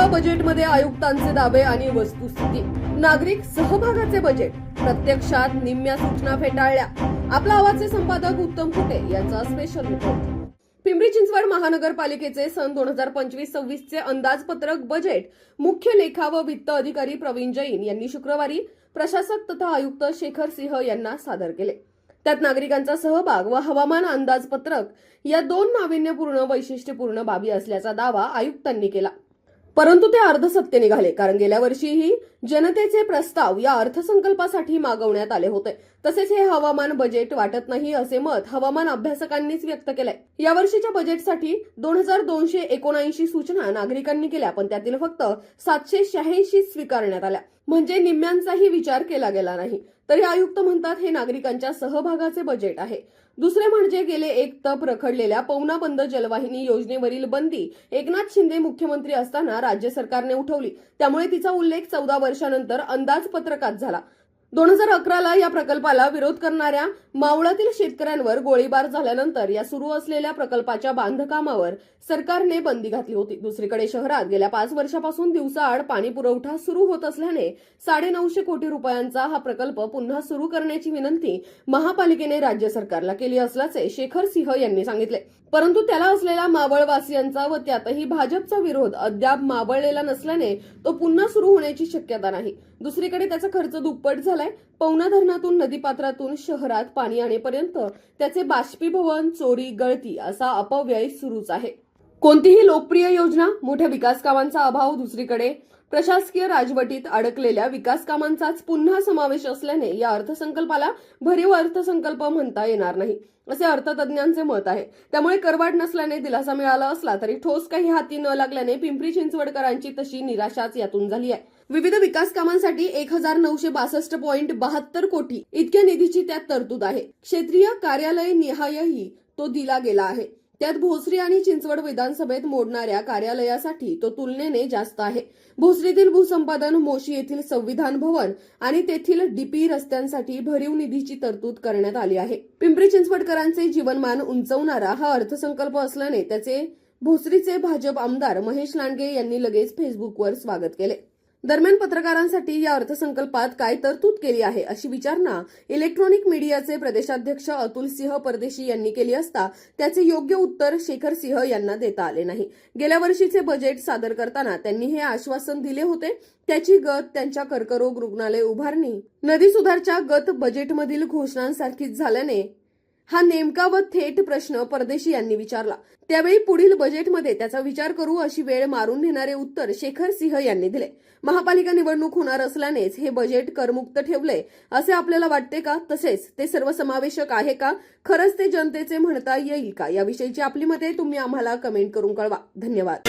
महापालिका बजेटमध्ये आयुक्तांचे दावे आणि वस्तुस्थिती. नागरिक सहभागाचे बजेट प्रत्यक्षात निम्म्या सूचना फेटाळल्या. आपला आवाजचे संपादक उत्तम फुटे यांचा स्पेशल रिपोर्ट पिंपरी चिंचवड महानगरपालिकेचे सन दोन हजार पंचवीस सव्वीसचे अंदाजपत्रक बजेट मुख्य लेखा व वित्त अधिकारी प्रवीण जैन यांनी शुक्रवारी प्रशासक तथा आयुक्त शेखर सिंह यांना सादर केले. त्यात नागरिकांचा सहभाग व हवामान अंदाजपत्रक या दोन नाविन्यपूर्ण वैशिष्ट्यपूर्ण बाबी असल्याचा दावा आयुक्तांनी केला. परंतु ते अर्धसत्य निघाले कारण गेल्या वर्षीही जनतेचे प्रस्ताव या अर्थसंकल्पासाठी मागवण्यात आले होते. तसेच हे हवामान बजेट वाटत नाही असे मत हवामान अभ्यासकांनीच व्यक्त केलंय. या वर्षीच्या बजेटसाठी दोन हजार दोनशे एकोणऐंशी सूचना नागरिकांनी केल्या पण त्यातील फक्त सातशे शहाऐंशी स्वीकारण्यात आल्या. म्हणजे निम्म्यांचाही विचार केला गेला नाही. तरी आयुक्त म्हणतात हे नागरिकांच्या सहभागाचे बजेट आहे. दुसरे म्हणजे गेले एक तप रखडलेल्या पवना बंद जलवाहिनी योजनेवरील बंदी एकनाथ शिंदे मुख्यमंत्री असताना राज्य सरकारने उठवली. त्यामुळे तिचा उल्लेख चौदा वर्षानंतर अंदाजपत्रकात झाला. दोन हजार अकराला या प्रकल्पाला विरोध करणाऱ्या मावळातील शेतकऱ्यांवर गोळीबार झाल्यानंतर या सुरू असलेल्या प्रकल्पाच्या बांधकामावर सरकारने बंदी घातली होती. दुसरीकडे शहरात गेल्या पाच वर्षापासून दिवसाआड पाणी पुरवठा सुरू होत असल्याने साडेनऊशे कोटी रुपयांचा हा प्रकल्प पुन्हा सुरू करण्याची विनंती महापालिकेने राज्य सरकारला केली असल्याचे शेखर सिंह यांनी सांगितले. परंतु त्याला असलेला मावळवासियांचा व त्यातही भाजपचा विरोध अद्याप मावळलेला नसल्याने तो पुन्हा सुरू होण्याची शक्यता नाही. दुसरीकडे त्याचा खर्च दुप्पट झाला झालाय पवना धरणातून नदीपात्रातून शहरात पाणी आणेपर्यंत त्याचे बाष्पीभवन चोरी गळती असा अपव्यय सुरूच आहे. कोणतीही लोकप्रिय योजना मोठ्या विकास कामांचा अभाव दुसरीकडे प्रशासकीय राजवटीत अडकलेल्या विकास कामांचाच पुन्हा समावेश असल्याने या अर्थसंकल्पाला भरीव अर्थसंकल्प म्हणता येणार नाही असे अर्थतज्ञांचे मत आहे. त्यामुळे करवाढ नसल्याने दिलासा मिळाला असला तरी ठोस काही हाती न लागल्याने पिंपरी चिंचवडकरांची तशी निराशाच यातून झाली आहे. विविध विकास कामांसाठी एक हजार नऊशे बासष्ट पॉईंट बहात्तर कोटी इतक्या निधीची त्यात तरतूद आहे. क्षेत्रीय कार्यालय निहायही तो दिला गेला आहे. त्यात भोसरी आणि चिंचवड विधानसभेत मोडणाऱ्या कार्यालयासाठी तो तुलनेने जास्त आहे. भोसरीतील भूसंपादन मोशी येथील संविधान भवन आणि तेथील डीपी रस्त्यांसाठी भरीव निधीची तरतूद करण्यात आली आहे. पिंपरी चिंचवडकरांचे जीवनमान उंचवणारा हा अर्थसंकल्प असल्याने त्याचे भोसरीचे भाजप आमदार महेश लांडगे यांनी लगेच फेसबुकवर स्वागत केले. दरम्यान पत्रकारांसाठी या अर्थसंकल्पात काय तरतूद केली आहे अशी विचारणा इलेक्ट्रॉनिक मीडियाचे प्रदेशाध्यक्ष अतुल सिंह परदेशी यांनी केली असता त्याचे योग्य उत्तर शेखर सिंह यांना देता आले नाही. गेल्या वर्षीचे बजेट सादर करताना त्यांनी हे आश्वासन दिले होते. त्याची गत त्यांच्या कर्करोग रुग्णालय उभारणी नदी सुधारच्या गत बजेटमधील घोषणांसारखीच झाल्याने हा नेमका व थेट प्रश्न परदेशी यांनी विचारला. त्यावेळी पुढील बजेटमध्ये त्याचा विचार करू अशी वेळ मारून नेणारे उत्तर शेखर सिंह यांनी दिले. महापालिका निवडणूक होणार असल्यानेच हे बजेट करमुक्त ठेवले असे आपल्याला वाटते का? तसेच ते सर्वसमावेशक आहे का? खरंच ते जनतेचे म्हणता येईल का? याविषयीची आपली मते तुम्ही आम्हाला कमेंट करून कळवा. धन्यवाद.